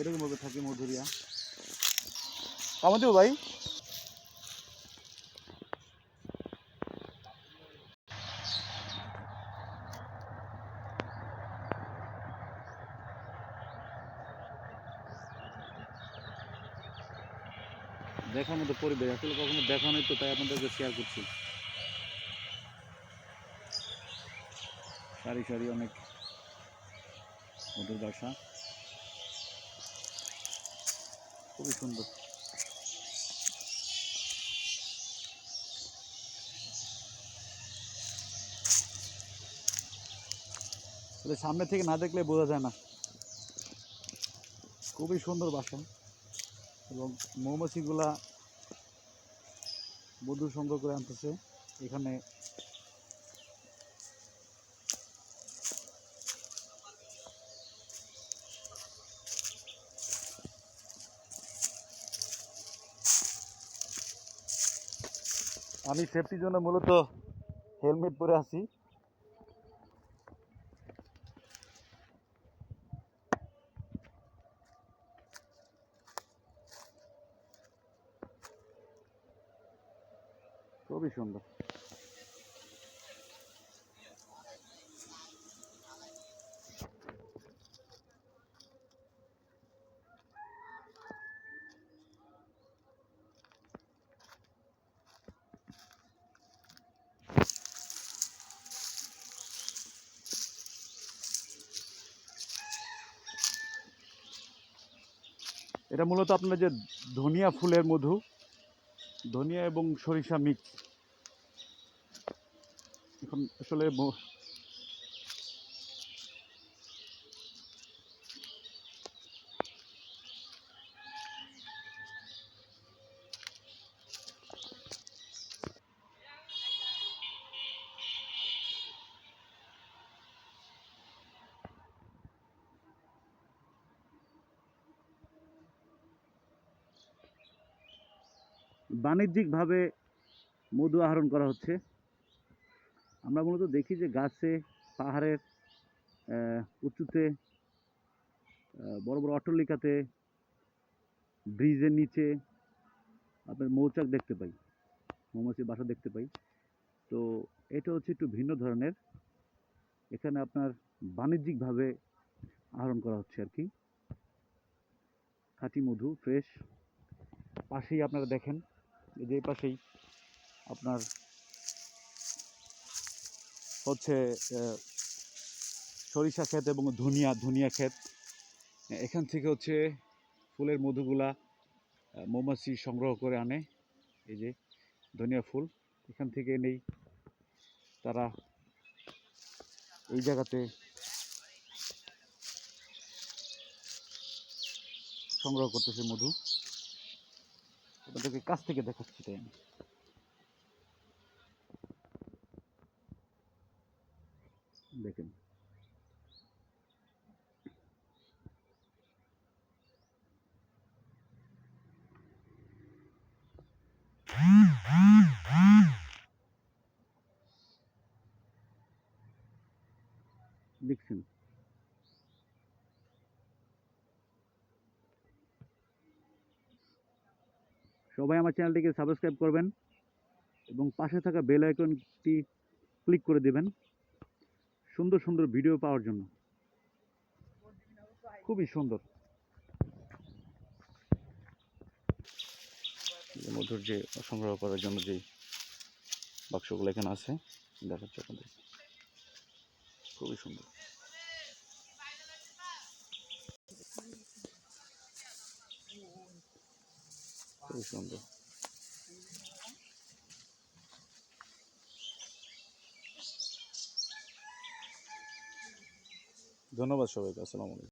এরকমভাবে থাকে মধুরিয়া। দেবো ভাই? দেখার মতো পরিবেশ, আসলে কখনো দেখা নেই তো, তাই আপনাদেরকে শেয়ার করছি। সারি সারি অনেক মধুর বাসা। খুবই সুন্দর। সামনে থেকে না দেখলে বোঝা যায় না। খুবই সুন্দর বাসা এবং মৌমাছিগুলা মধু সংগ্রহ করে আনতেছে। এখানে আমি সেফটির জন্য মূলত হেলমেট পরে আছি। খুবই সুন্দর। এটা মূলত আপনার যে ধনিয়া ফুলের মধু ধনিয়া এবং সরিষা মিক্স। এখন আসলে বাণিজ্যিকভাবে মধু আহরণ করা হচ্ছে। আমরা মূলত দেখি যে গাছে, পাহাড়ের উঁচুতে বড় বড় অট্টালিকাতে, ব্রিজের নিচে আপনার মৌচাক দেখতে পাই, মৌমাছির বাসা দেখতে পাই। তো এটা হচ্ছে একটু ভিন্ন ধরনের। এখানে আপনার বাণিজ্যিকভাবে আহরণ করা হচ্ছে আর কি। খাঁটি মধু, ফ্রেশ। পাশেই আপনারা দেখেন যে পাশেই আপনার হচ্ছে সরিষা ক্ষেত এবং ধনিয়া ধনিয়া ক্ষেত। এখান থেকে হচ্ছে ফুলের মধুগুলা মৌমাছি সংগ্রহ করে আনে। এই যে ধনিয়া ফুল, এখান থেকে এনেই তারা এই জায়গাতে সংগ্রহ করতেছে মধু। আপনাদেরকে কাছ থেকে দেখাচ্ছি তাই দেখেন। সবাই আমার চ্যানেলটিকে সাবস্ক্রাইব করবেন এবং পাশে থাকা বেল আইকনটি ক্লিক করে দেবেন সুন্দর সুন্দর ভিডিও পাওয়ার জন্য। খুবই সুন্দর। মধুর যে সংগ্রহ করার জন্য যে বাক্সগুলো এখানে আছে, দেখাচ্ছে খুবই সুন্দর। খুবই সুন্দর। ধন্যবাদ সবাইকে আসসালামু আলাইকুম।